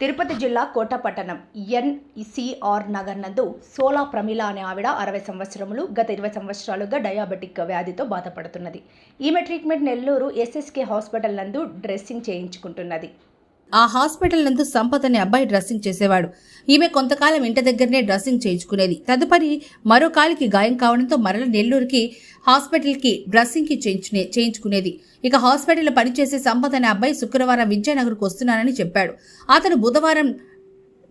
తిరుపతి జిల్లా కోటపట్టణం ఎన్సిఆర్ నగర్ నందు సోలా ప్రమిళ అనే ఆవిడ అరవై సంవత్సరములు గత ఇరవై సంవత్సరాలుగా డయాబెటిక్ వ్యాధితో బాధపడుతున్నది. ఈమె ట్రీట్మెంట్ నెల్లూరు ఎస్ఎస్కే హాస్పిటల్ నందు డ్రెస్సింగ్ చేయించుకుంటున్నది. ఆ హాస్పిటల్ నందు సంపత్ అనే అబ్బాయి డ్రెస్సింగ్ చేసేవాడు. ఈమె కొంతకాలం ఇంటి దగ్గరనే డ్రెస్సింగ్ చేయించుకునేది. తదుపరి మరో కాలికి గాయం కావడంతో మరల నెల్లూరుకి హాస్పిటల్కి డ్రెస్సింగ్కి చేయించునే చేయించుకునేది. ఇక హాస్పిటల్లో పనిచేసే సంపత్ అనే అబ్బాయి శుక్రవారం విద్యానగర్కు వస్తున్నానని చెప్పాడు. అతను బుధవారం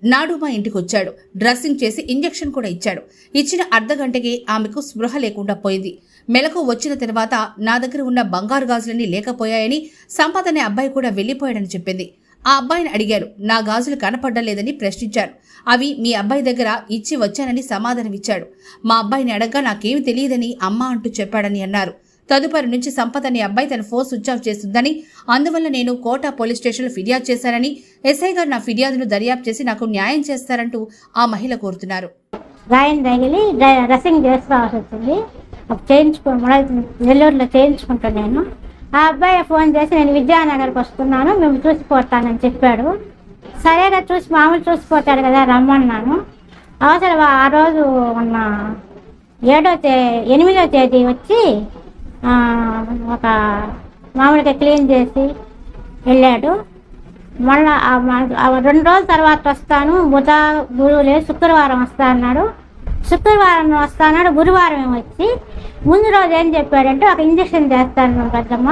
నాడు మా ఇంటికి వచ్చాడు డ్రెస్సింగ్ చేసి ఇంజెక్షన్ కూడా ఇచ్చాడు. ఇచ్చిన అర్ధ గంటకి ఆమెకు స్పృహ లేకుండా పోయింది. మెలకు వచ్చిన తర్వాత నా దగ్గర ఉన్న బంగారు గాజులన్నీ లేకపోయాయని సంపత్ అనే అబ్బాయి కూడా వెళ్ళిపోయాడని చెప్పింది. ఆ అబ్బాయిని అడిగారు. నా గాజులు కనపడలేదని ప్రశ్నించారు. అవి మీ అబ్బాయి దగ్గర ఇచ్చి వచ్చానని సమాధానమిచ్చాడు. మా అబ్బాయిని అడగ్గా నాకేమి తెలియదని అమ్మ అంటూ చెప్పాడని అన్నారు. తదుపరి నుంచి సంపత్ అనే అబ్బాయి తన ఫోన్ స్విచ్ ఆఫ్ చేస్తుందని అందువల్ల నేను కోట పోలీస్ స్టేషన్లో ఫిర్యాదు చేశానని ఎస్ఐ గారు నా ఫిర్యాదును దర్యాప్తు చేసి నాకు న్యాయం చేస్తారంటూ ఆ మహిళ కోరుతున్నారు. గాయం తగిలి రసింగ్ చేసుకోవాల్సి వచ్చింది చేయించుకో నెల్లూరులో చేయించుకుంటాను నేను. ఆ అబ్బాయి ఫోన్ చేసి నేను విద్యానగర్కి వస్తున్నాను మేము చూసిపోతానని చెప్పాడు. సరేగా చూసి మామూలు చూసిపోతాడు కదా రమ్మన్నాను. అవసరం ఆ రోజు ఉన్న ఏడో తే ఎనిమిదో తేదీ వచ్చి ఒక మామూలుగా క్లీన్ చేసి వెళ్ళాడు. మళ్ళా రెండు రోజుల తర్వాత వస్తాను బుధ గురువు లేదు శుక్రవారం వస్తా అన్నాడు శుక్రవారం వస్తా అన్నాడు గురువారం వచ్చి ముందు రోజు ఏం చెప్పాడంటే ఒక ఇంజక్షన్ చేస్తాను పెద్దమ్మ.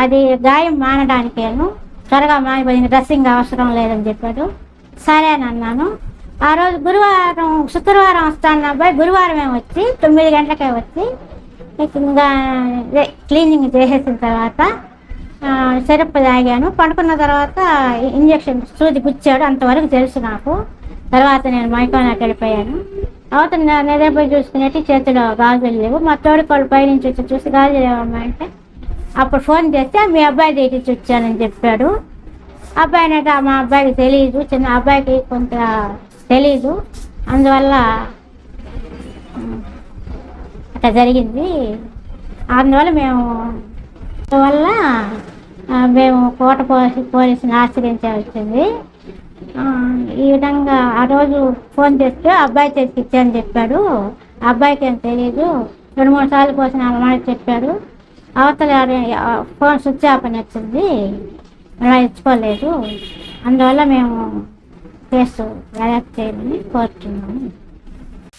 అది గాయం మానడానికేను త్వరగా మానిపోయింది డ్రెస్సింగ్ అవసరం లేదని చెప్పాడు. సరే అని అన్నాను. ఆ రోజు గురువారం శుక్రవారం వస్తాను అబ్బాయి. గురువారం వచ్చి తొమ్మిది గంటలకే వచ్చి ఇంకా క్లీనింగ్ చేసేసిన తర్వాత సిరప్ తాగాను. పడుకున్న తర్వాత ఇంజక్షన్ సూది గుచ్చాడు. అంతవరకు తెలుసు నాకు. తర్వాత నేను మైకోనాకి వెళ్ళిపోయాను. అవతల నా నిద్రపోయి చూసుకునేట్టు చేతిలో గాజులు లేవు. మా తోడుకోళ్ళు పైనుంచి వచ్చి చూసి గాజులు లేవమ్మా అంటే అప్పుడు ఫోన్ చేస్తే మీ అబ్బాయి దగ్గరికి వచ్చానని చెప్పాడు. అబ్బాయి అంటే మా అబ్బాయికి తెలియదు చిన్న అబ్బాయికి కొంత తెలీదు. అందువల్ల అట్లా జరిగింది. అందువల్ల మేము అందువల్ల మేము కోట పోలీసు పోలీసుని ఆశ్రయించాల్సి ఈ విధంగా ఆ రోజు ఫోన్ చేస్తే అబ్బాయి చేతికి ఇచ్చాను చెప్పాడు. ఆ అబ్బాయికి ఏం తెలియదు రెండు మూడు సార్లు పోసిన అమ్మాయి చెప్పాడు. అవతల ఫోన్ స్విచ్ ఆఫ్ అని వచ్చింది. అలా ఇచ్చుకోలేదు. అందువల్ల మేము కేసు దర్యాప్తు చేయాలని కోరుతున్నాము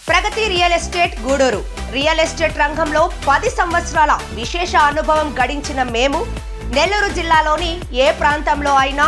Pragati real estate Gudur. Real estate రంగంలో పది సంవత్సరాల విశేష అనుభవం గడించిన మేము నెల్లూరు జిల్లాలోని ఏ ప్రాంతంలో అయినా